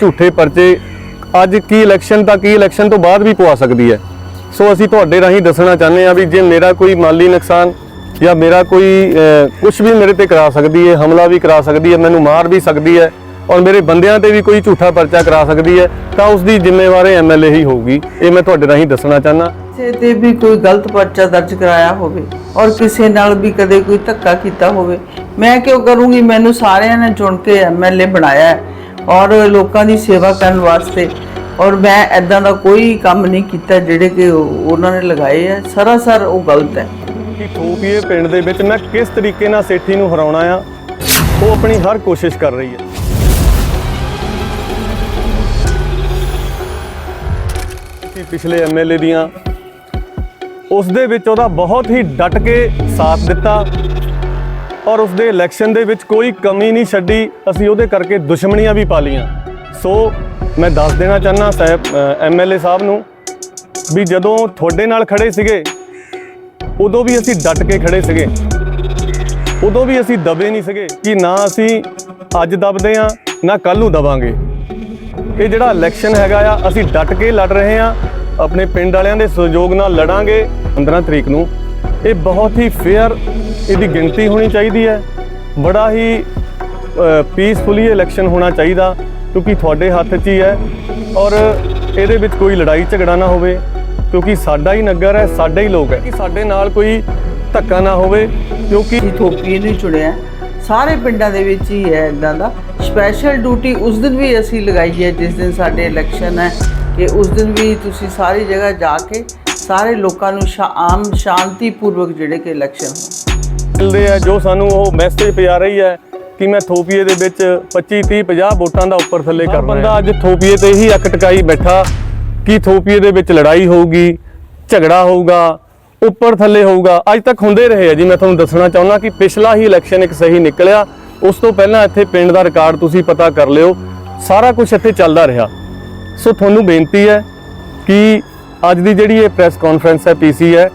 ਝੂਠੇ ਪਰਚੇ ਅੱਜ ਕੀ ਇਲੈਕਸ਼ਨ ਤਾਂ ਕੀ ਇਲੈਕਸ਼ਨ ਤੋਂ ਬਾਅਦ ਵੀ ਪਵਾ ਸਕਦੀ ਹੈ। ਸੋ ਅਸੀਂ ਤੁਹਾਡੇ ਰਾਹੀਂ ਦੱਸਣਾ ਚਾਹੁੰਦੇ ਹਾਂ ਵੀ ਜੇ ਮੇਰਾ ਕੋਈ ਮਾਲੀ ਨੁਕਸਾਨ ਜਾਂ ਮੇਰਾ ਕੋਈ ਕੁਝ ਵੀ ਮੇਰੇ ਤੇ ਕਰਾ ਸਕਦੀ ਹੈ, ਹਮਲਾ ਵੀ ਕਰਾ ਸਕਦੀ ਹੈ, ਮੈਨੂੰ ਮਾਰ ਵੀ ਸਕਦੀ ਹੈ ਔਰ ਮੇਰੇ ਬੰਦਿਆਂ ਤੇ ਵੀ ਕੋਈ ਝੂਠਾ ਪਰਚਾ ਕਰਾ ਸਕਦੀ ਹੈ, ਤਾਂ ਉਸ ਦੀ ਜ਼ਿੰਮੇਵਾਰ ਐਮਐਲਏ ਹੀ ਹੋਊਗੀ। ਇਹ ਮੈਂ ਤੁਹਾਡੇ ਰਾਹੀਂ ਦੱਸਣਾ ਚਾਹੁੰਦਾ। ਕਿਸੇ ਤੇ ਵੀ ਕੋਈ ਗਲਤ ਪਰਚਾ ਦਰਜ ਕਰਾਇਆ ਹੋਵੇ ਔਰ ਕਿਸੇ ਨਾਲ ਵੀ ਕਦੇ ਕੋਈ ਧੱਕਾ ਕੀਤਾ ਹੋਵੇ, ਮੈਂ ਕਿਉਂ ਕਰੂੰਗੀ? ਮੈਨੂੰ ਸਾਰਿਆਂ ਨੇ ਚੁਣ ਕੇ ਐਮਐਲਏ ਬਣਾਇਆ ਹੈ। ਔਰ ਲੋਕਾਂ ਦੀ ਸੇਵਾ ਕਰਨ ਵਾਸਤੇ। ਔਰ ਮੈਂ ਐਦਾਂ ਦਾ ਕੋਈ ਕੰਮ ਨਹੀਂ ਕੀਤਾ ਜਿਹੜੇ ਕਿ ਉਹਨਾਂ ਨੇ ਲਗਾਏ ਹੈ ਸਰਾਸਰ ਉਹ ਗਲਤ ਹੈ। ਕਿ ਥੋਪੀਏ ਪਿੰਡ ਦੇ ਵਿੱਚ ਮੈਂ ਕਿਸ ਤਰੀਕੇ ਨਾਲ ਸੇਠੀ ਨੂੰ ਹਰਾਉਣਾ ਆ, ਉਹ ਆਪਣੀ ਹਰ ਕੋਸ਼ਿਸ਼ ਕਰ ਰਹੀ ਹੈ। ਕਿ ਪਿਛਲੇ ਐਮਐਲਏ ਦੀਆਂ, ਉਸ ਦੇ ਵਿੱਚ ਉਹਦਾ ਬਹੁਤ ਹੀ ਡਟ ਕੇ ਸਾਥ ਦਿੱਤਾ। ਔਰ ਉਸਦੇ ਇਲੈਕਸ਼ਨ ਦੇ ਵਿੱਚ ਕੋਈ ਕਮੀ ਨਹੀਂ ਛੱਡੀ, ਅਸੀਂ ਉਹਦੇ ਕਰਕੇ ਦੁਸ਼ਮਣੀਆਂ ਵੀ ਪਾ ਲੀਆਂ ਸੋ ਮੈਂ ਦੱਸ ਦੇਣਾ ਚਾਹਨਾ ਸਾਹਿਬ ਐਮਐਲਏ ਸਾਹਿਬ ਨੂੰ ਵੀ ਜਦੋਂ ਤੁਹਾਡੇ ਨਾਲ ਖੜੇ ਸੀਗੇ, ਉਦੋਂ ਵੀ ਅਸੀਂ ਡਟ ਕੇ ਖੜੇ ਸੀਗੇ। ਉਦੋਂ ਵੀ ਅਸੀਂ ਦਬੇ ਨਹੀਂ ਸੀਗੇ ਕਿ ਨਾ ਅਸੀਂ ਅੱਜ ਦਬਦੇ ਆ ਨਾ ਕੱਲ ਨੂੰ ਦਵਾਂਗੇ ਇਹ ਜਿਹੜਾ ਇਲੈਕਸ਼ਨ ਹੈਗਾ ਆ, ਅਸੀਂ ਡਟ ਕੇ ਲੜ ਰਹੇ ਆ ਆਪਣੇ ਪਿੰਡ ਵਾਲਿਆਂ ਦੇ ਸਹਿਯੋਗ ਨਾਲ ਲੜਾਂਗੇ। 15 ਤਰੀਕ ਨੂੰ ਇਹ ਬਹੁਤ ਹੀ ਫੇਅਰ ਇਹਦੀ ਗਿਣਤੀ ਹੋਣੀ ਚਾਹੀਦੀ ਹੈ। ਬੜਾ ਹੀ ਪੀਸਫੁਲੀ ਇਲੈਕਸ਼ਨ ਹੋਣਾ ਚਾਹੀਦਾ, ਕਿਉਂਕਿ ਤੁਹਾਡੇ ਹੱਥ 'ਚ ਹੀ ਹੈ ਔਰ ਇਹਦੇ ਵਿੱਚ ਕੋਈ ਲੜਾਈ ਝਗੜਾ ਨਾ ਹੋਵੇ, ਕਿਉਂਕਿ ਸਾਡਾ ਹੀ ਨਗਰ ਹੈ, ਸਾਡੇ ਹੀ ਲੋਕ ਹੈ। ਕਿ ਸਾਡੇ ਨਾਲ ਕੋਈ ਧੱਕਾ ਨਾ ਹੋਵੇ, ਕਿਉਂਕਿ ਥੋਪੀ ਨੂੰ ਚੁਣਿਆ। ਸਾਰੇ ਪਿੰਡਾਂ ਦੇ ਵਿੱਚ ਹੀ ਹੈ ਇਦਾਂ ਦਾ। ਸਪੈਸ਼ਲ ਡਿਊਟੀ ਉਸ ਦਿਨ ਵੀ ਅਸੀਂ ਲਗਾਈ ਹੈ, ਜਿਸ ਦਿਨ ਸਾਡੇ ਇਲੈਕਸ਼ਨ ਹੈ, ਕਿ ਉਸ ਦਿਨ ਵੀ ਤੁਸੀਂ ਸਾਰੀ ਜਗ੍ਹਾ ਜਾ ਕੇ ਸਾਰੇ ਲੋਕਾਂ ਨੂੰ ਸ਼ਾ- ਆਮ ਸ਼ਾਂਤੀਪੂਰਵਕ ਜਿਹੜੇ ਕਿ ਇਲੈਕਸ਼ਨ ਹੋਣ। ਮਿਲਦੇ ਆ ਜੋ ਸਾਨੂੰ ਉਹ ਮੈਸੇਜ ਪਿਆ ਰਹੀ ਹੈ ਕਿ ਮੈਂ ਥੋਪੀਏ ਦੇ ਵਿੱਚ 25 30 50 ਵੋਟਾਂ ਦਾ ਉੱਪਰ ਥੱਲੇ ਕਰ ਬੰਦਾ ਅੱਜ ਥੋਪੀਏ ਤੇ ਹੀ ਅੱਕ ਟਕਾਈ ਬੈਠਾ ਕਿ ਥੋਪੀਏ ਦੇ ਵਿੱਚ ਲੜਾਈ ਹੋਊਗੀ ਝਗੜਾ ਹੋਊਗਾ ਉੱਪਰ ਥੱਲੇ ਹੋਊਗਾ। ਅੱਜ ਤੱਕ ਹੁੰਦੇ ਰਹੇ ਆ ਜੀ ਮੈਂ ਤੁਹਾਨੂੰ ਦੱਸਣਾ ਚਾਹੁੰਦਾ ਕਿ ਪਿਛਲਾ ਹੀ ਇਲੈਕਸ਼ਨ ਇੱਕ ਸਹੀ ਨਿਕਲਿਆ। ਉਸ ਤੋਂ ਪਹਿਲਾਂ ਇੱਥੇ ਪਿੰਡ ਦਾ ਰਿਕਾਰਡ ਤੁਸੀਂ ਪਤਾ ਕਰ ਲਿਓ। ਸਾਰਾ ਕੁਝ ਇੱਥੇ ਚੱਲਦਾ ਰਿਹਾ। ਸੋ ਤੁਹਾਨੂੰ ਬੇਨਤੀ ਹੈ ਕਿ ਅੱਜ ਦੀ ਜਿਹੜੀ ਇਹ ਪ੍ਰੈਸ ਕਾਨਫਰੰਸ ਹੈ ਪੀਸੀ ਹੈ,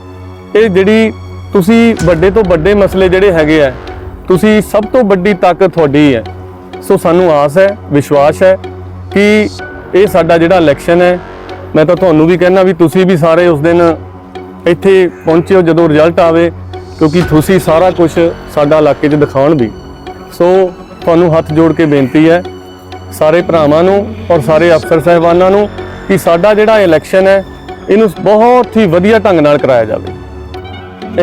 ਇਹ ਜਿਹੜੀ ਤੁਸੀਂ ਵੱਡੇ ਤੋਂ ਵੱਡੇ ਮਸਲੇ ਜਿਹੜੇ ਹੈਗੇ ਆ, ਤੁਸੀਂ ਸਭ ਤੋਂ ਵੱਡੀ ਤਾਕਤ ਤੁਹਾਡੀ ਹੈ। ਸੋ ਸਾਨੂੰ ਆਸ ਹੈ, ਵਿਸ਼ਵਾਸ ਹੈ ਕਿ ਇਹ ਸਾਡਾ ਜਿਹੜਾ ਇਲੈਕਸ਼ਨ ਹੈ, ਮੈਂ ਤਾਂ ਤੁਹਾਨੂੰ ਵੀ ਕਹਿਣਾ ਵੀ ਤੁਸੀਂ ਵੀ ਸਾਰੇ ਉਸ ਦਿਨ ਇੱਥੇ ਪਹੁੰਚਿਓ ਜਦੋਂ ਰਿਜ਼ਲਟ ਆਵੇ, ਕਿਉਂਕਿ ਤੁਸੀਂ ਸਾਰਾ ਕੁਝ ਸਾਡਾ ਇਲਾਕੇ 'ਚ ਦਿਖਾਉਣ ਵੀ। ਸੋ ਤੁਹਾਨੂੰ ਹੱਥ ਜੋੜ ਕੇ ਬੇਨਤੀ ਹੈ, ਸਾਰੇ ਭਰਾਵਾਂ ਨੂੰ ਔਰ ਸਾਰੇ ਅਫਸਰ ਸਹਿਬਾਨਾਂ ਨੂੰ ਕਿ ਸਾਡਾ ਜਿਹੜਾ ਇਲੈਕਸ਼ਨ ਹੈ ਇਹਨੂੰ ਬਹੁਤ ਹੀ ਵਧੀਆ ਢੰਗ ਨਾਲ ਕਰਾਇਆ ਜਾਵੇ।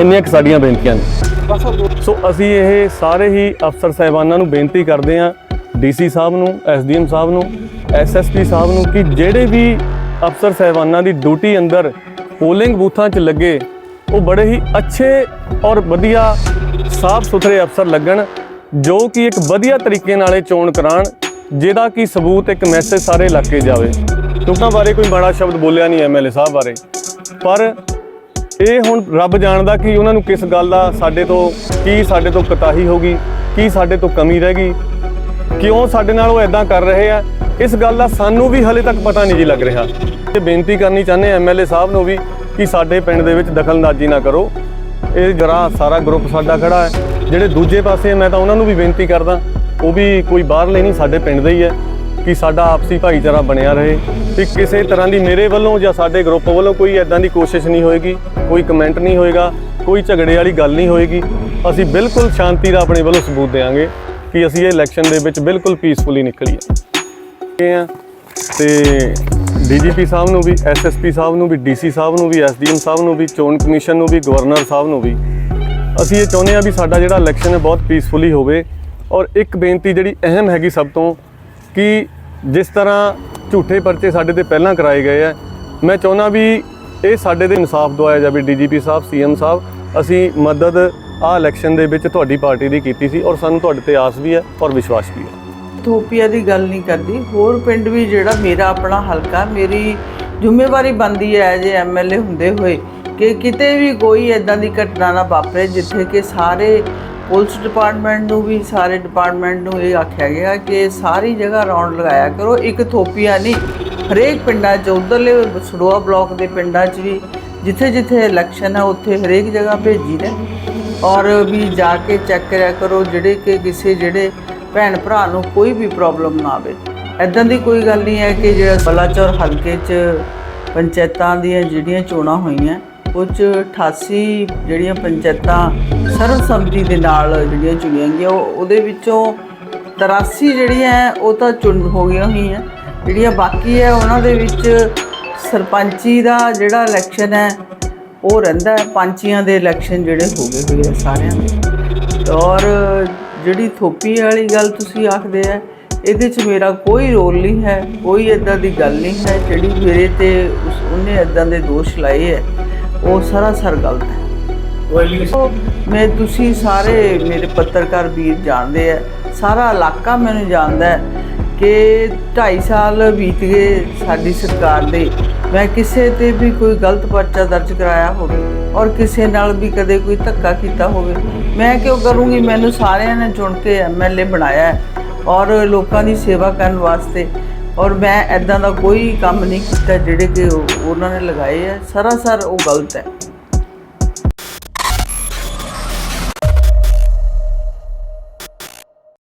ਇੰਨੀਆਂ ਕੁ ਸਾਡੀਆਂ ਬੇਨਤੀਆਂ ਨੇ। ਸੋ ਅਸੀਂ ਇਹ ਸਾਰੇ ਹੀ ਅਫਸਰ ਸਹਿਬਾਨਾਂ ਨੂੰ ਬੇਨਤੀ ਕਰਦੇ ਹਾਂ ਡੀਸੀ ਸਾਹਿਬ ਨੂੰ ਐਸਡੀਐਮ ਸਾਹਿਬ ਨੂੰ ਐਸਐਸਪੀ ਸਾਹਿਬ ਨੂੰ ਕਿ ਜਿਹੜੇ ਵੀ ਅਫਸਰ ਸਹਿਬਾਨਾਂ ਦੀ ਡਿਊਟੀ ਅੰਦਰ ਪੋਲਿੰਗ ਬੂਥਾਂ 'ਚ ਲੱਗੇ, ਉਹ ਬੜੇ ਹੀ ਅੱਛੇ ਔਰ ਵਧੀਆ ਸਾਫ਼ ਸੁਥਰੇ ਅਫਸਰ ਲੱਗਣ, ਜੋ ਕਿ ਇੱਕ ਵਧੀਆ ਤਰੀਕੇ ਨਾਲ ਇਹ ਚੋਣ ਕਰਾਣ, ਜਿਹਦਾ ਕਿ ਸਬੂਤ, ਇੱਕ ਮੈਸੇਜ ਸਾਰੇ ਇਲਾਕੇ ਜਾਵੇ। ਲੋਕਾਂ ਬਾਰੇ ਕੋਈ ਮਾੜਾ ਸ਼ਬਦ ਬੋਲਿਆ ਨਹੀਂ ਐਮਐਲਏ ਸਾਹਿਬ ਬਾਰੇ। ਪਰ ਇਹ ਹੁਣ ਰੱਬ ਜਾਣਦਾ ਕਿ ਉਹਨਾਂ ਨੂੰ ਕਿਸ ਗੱਲ ਦਾ ਸਾਡੇ ਤੋਂ ਕੀ ਸਾਡੇ ਤੋਂ ਕਤਾਹੀ ਹੋਗੀ ਕੀ ਸਾਡੇ ਤੋਂ ਕਮੀ ਰਹਿ ਗਈ। ਕਿਉਂ ਸਾਡੇ ਨਾਲ ਉਹ ਐਦਾਂ ਕਰ ਰਹੇ ਆ? ਇਸ ਗੱਲ ਦਾ ਸਾਨੂੰ ਵੀ ਹਲੇ ਤੱਕ ਪਤਾ ਨਹੀਂ ਜੀ ਲੱਗ ਰਿਹਾ। ਤੇ ਬੇਨਤੀ ਕਰਨੀ ਚਾਹੁੰਦੇ ਐਮਐਲਏ ਸਾਹਿਬ ਨੂੰ ਵੀ ਕਿ ਸਾਡੇ ਪਿੰਡ ਦੇ ਵਿੱਚ ਦਖਲਅੰਦਾਜ਼ੀ ਨਾ ਕਰੋ। ਇਹ ਜਰਾ ਸਾਰਾ ਗਰੁੱਪ ਸਾਡਾ ਖੜਾ ਹੈ। ਜਿਹੜੇ ਦੂਜੇ ਪਾਸੇ ਮੈਂ ਤਾਂ ਉਹਨਾਂ ਨੂੰ ਵੀ ਬੇਨਤੀ ਕਰਦਾ, ਉਹ ਵੀ ਕੋਈ ਬਾਹਰਲੇ ਨਹੀਂ, ਸਾਡੇ ਪਿੰਡ ਦੇ ਹੀ ਹੈ। ਕਿ ਸਾਡਾ ਆਪਸੀ ਭਾਈਚਾਰਾ ਬਣਿਆ ਰਹੇ ਕਿ ਕਿਸੇ ਤਰ੍ਹਾਂ ਦੀ ਮੇਰੇ ਵੱਲੋਂ ਜਾਂ ਸਾਡੇ ਗਰੁੱਪ ਵੱਲੋਂ ਕੋਈ ਐਦਾਂ ਦੀ ਕੋਸ਼ਿਸ਼ ਨਹੀਂ ਹੋਏਗੀ, ਕੋਈ ਕਮੈਂਟ ਨਹੀਂ ਹੋਏਗਾ, ਕੋਈ ਝਗੜੇ ਵਾਲੀ ਗੱਲ ਨਹੀਂ ਹੋਏਗੀ। ਅਸੀਂ ਬਿਲਕੁਲ ਸ਼ਾਂਤੀ ਦਾ ਆਪਣੇ ਵੱਲੋਂ ਸਬੂਤ ਦੇਵਾਂਗੇ ਕਿ ਅਸੀਂ ਇਹ ਇਲੈਕਸ਼ਨ ਦੇ ਵਿੱਚ ਬਿਲਕੁਲ ਪੀਸਫੁਲੀ ਨਿਕਲੀਏ। ਇਹ ਆ ਤੇ ਡੀਜੀਪੀ ਸਾਹਿਬ ਨੂੰ ਵੀ ਐਸਐਸਪੀ ਸਾਹਿਬ ਨੂੰ ਵੀ ਡੀਸੀ ਸਾਹਿਬ ਨੂੰ ਵੀ ਐਸਡੀਐਮ ਸਾਹਿਬ ਨੂੰ ਵੀ, ਚੋਣ ਕਮਿਸ਼ਨ ਨੂੰ ਵੀ, ਗਵਰਨਰ ਸਾਹਿਬ ਨੂੰ ਵੀ। ਅਸੀਂ ਇਹ ਚਾਹੁੰਦੇ ਹਾਂ ਵੀ ਸਾਡਾ ਜਿਹੜਾ ਇਲੈਕਸ਼ਨ ਹੈ ਬਹੁਤ ਪੀਸਫੁਲੀ ਹੋਵੇ ਔਰ ਇੱਕ ਬੇਨਤੀ ਜਿਹੜੀ ਅਹਿਮ ਹੈਗੀ ਸਭ ਤੋਂ ਕਿ ਜਿਸ ਤਰ੍ਹਾਂ ਝੂਠੇ ਪਰਚੇ ਸਾਡੇ ਤੇ ਪਹਿਲਾਂ ਕਰਾਏ ਗਏ ਆ, ਮੈਂ ਚਾਹੁੰਦਾ ਵੀ ਇਹ ਸਾਡੇ 'ਤੇ ਇਨਸਾਫ ਦਵਾਇਆ ਜਾਵੇ, ਡੀਜੀਪੀ ਸਾਹਿਬ, ਸੀਐਮ ਸਾਹਿਬ, ਅਸੀਂ ਮਦਦ ਆ ਇਲੈਕਸ਼ਨ ਦੇ ਵਿੱਚ ਤੁਹਾਡੀ ਪਾਰਟੀ ਦੀ ਕੀਤੀ ਸੀ ਔਰ ਸਾਨੂੰ ਤੁਹਾਡੇ ਤੇ ਆਸ ਵੀ ਹੈ ਔਰ ਵਿਸ਼ਵਾਸ ਵੀ ਹੈ। ਥੋਪੀਆ ਦੀ ਗੱਲ ਨਹੀਂ ਕਰਦੀ, ਹੋਰ ਪਿੰਡ ਵੀ ਜਿਹੜਾ ਮੇਰਾ ਆਪਣਾ ਹਲਕਾ, ਮੇਰੀ ਜ਼ਿੰਮੇਵਾਰੀ ਬਣਦੀ ਹੈ ਐਜ ਐਮਐਲਏ ਹੁੰਦੇ ਹੋਏ ਕਿ ਕਿਤੇ ਵੀ ਕੋਈ ਐਦਾਂ ਦੀ ਘਟਨਾ ਨਾ ਵਾਪਰੇ ਜਿੱਥੇ ਕਿ ਸਾਰੇ ਪੁਲਿਸ ਡਿਪਾਰਟਮੈਂਟ ਨੂੰ ਵੀ, ਸਾਰੇ ਡਿਪਾਰਟਮੈਂਟ ਨੂੰ ਇਹ ਆਖਿਆ ਗਿਆ ਕਿ ਸਾਰੀ ਜਗ੍ਹਾ ਰੌਂਡ ਲਗਾਇਆ ਕਰੋ। ਇੱਕ ਥੋਪੀਆ ਨਹੀਂ, ਹਰੇਕ ਪਿੰਡਾਂ 'ਚ, ਉਧਰਲੇ ਸੜੋਆ ਬਲਾਕ ਦੇ ਪਿੰਡਾਂ 'ਚ ਵੀ, ਜਿੱਥੇ ਜਿੱਥੇ ਇਲੈਕਸ਼ਨ ਹੈ ਉੱਥੇ ਹਰੇਕ ਜਗ੍ਹਾ ਭੇਜੀ ਨੇ। ਔਰ ਵੀ ਜਾ ਕੇ ਚੈੱਕ ਕਰਿਆ ਕਰੋ, ਜਿਹੜੇ ਕਿ ਕਿਸੇ ਜਿਹੜੇ ਭੈਣ ਭਰਾ ਨੂੰ ਕੋਈ ਵੀ ਪ੍ਰੋਬਲਮ ਨਾ ਆਵੇ। ਐਦਾਂ ਦੀ ਕੋਈ ਗੱਲ ਨਹੀਂ ਹੈ ਕਿ ਜਿਹੜਾ ਬਲਾਚੌਰ ਹਲਕੇ 'ਚ ਪੰਚਾਇਤਾਂ ਦੀਆਂ ਜਿਹੜੀਆਂ ਚੋਣਾਂ ਹੋਈਆਂ ਉਹ 'ਚ 88 ਜਿਹੜੀਆਂ ਪੰਚਾਇਤਾਂ ਸਰਵਸੰਮਤੀ ਦੇ ਨਾਲ ਜਿਹੜੀਆਂ ਚੁਣੀਆਂ ਗਈਆਂ ਉਹ- ਉਹਦੇ ਵਿੱਚੋਂ 83 ਜਿਹੜੀਆਂ ਹੈ, ਉਹ ਤਾਂ ਚੁਣ ਹੋ ਗਈਆਂ ਹੋਈਆਂ। ਜਿਹੜੀਆਂ ਬਾਕੀ ਹੈ ਉਹਨਾਂ ਦੇ ਵਿੱਚ ਸਰਪੰਚੀ ਦਾ ਜਿਹੜਾ ਇਲੈਕਸ਼ਨ ਹੈ ਉਹ ਰਹਿੰਦਾ ਹੈ। ਪੰਚੀਆਂ ਦੇ ਇਲੈਕਸ਼ਨ ਜਿਹੜੇ ਹੋ ਗਏ ਹੋਏ ਆ ਸਾਰਿਆਂ ਦੇ। ਔਰ ਜਿਹੜੀ ਥੋਪੀ ਵਾਲੀ ਗੱਲ ਤੁਸੀਂ ਆਖਦੇ ਆ ਇਹਦੇ 'ਚ ਮੇਰਾ ਕੋਈ ਰੋਲ ਨਹੀਂ ਹੈ ਕੋਈ ਇਦਾਂ ਦੀ ਗੱਲ ਨਹੀਂ ਹੈ। ਜਿਹੜੀ ਮੇਰੇ ਤੇ ਉਸ ਉਹਨੇ ਇਦਾਂ ਦੇ ਦੋਸ਼ ਲਾਏ ਹੈ ਉਹ ਸਰਾਸਰ ਗਲਤ ਹੈ। ਮੈਂ ਤੁਸੀਂ ਸਾਰੇ ਮੇਰੇ ਪੱਤਰਕਾਰ ਵੀਰ ਜਾਣਦੇ ਆ। ਸਾਰਾ ਇਲਾਕਾ ਮੈਨੂੰ ਜਾਣਦਾ ਹੈ ਕਿ 2.5 ਸਾਲ ਬੀਤ ਗਏ ਸਾਡੀ ਸਰਕਾਰ ਦੇ। ਮੈਂ ਕਿਸੇ ਤੇ ਵੀ ਕੋਈ ਗਲਤ ਪਰਚਾ ਦਰਜ ਕਰਾਇਆ ਹੋਵੇ ਔਰ ਕਿਸੇ ਨਾਲ ਵੀ ਕਦੇ ਕੋਈ ਧੱਕਾ ਕੀਤਾ ਹੋਵੇ, ਮੈਂ ਕਿਉਂ ਕਰੂੰਗੀ? ਮੈਨੂੰ ਸਾਰਿਆਂ ਨੇ ਚੁਣ ਕੇ ਐਮਐਲਏ ਬਣਾਇਆ ਹੈ ਔਰ ਲੋਕਾਂ ਦੀ ਸੇਵਾ ਕਰਨ ਵਾਸਤੇ ਔਰ ਮੈਂ ਐਦਾਂ ਦਾ ਕੋਈ ਕੰਮ ਨਹੀਂ ਕੀਤਾ ਜਿਹੜੇ ਕਿ ਉਹਨਾਂ ਨੇ ਲਗਾਏ ਆ। ਸਰਾਸਰ ਉਹ ਗਲਤ ਹੈ।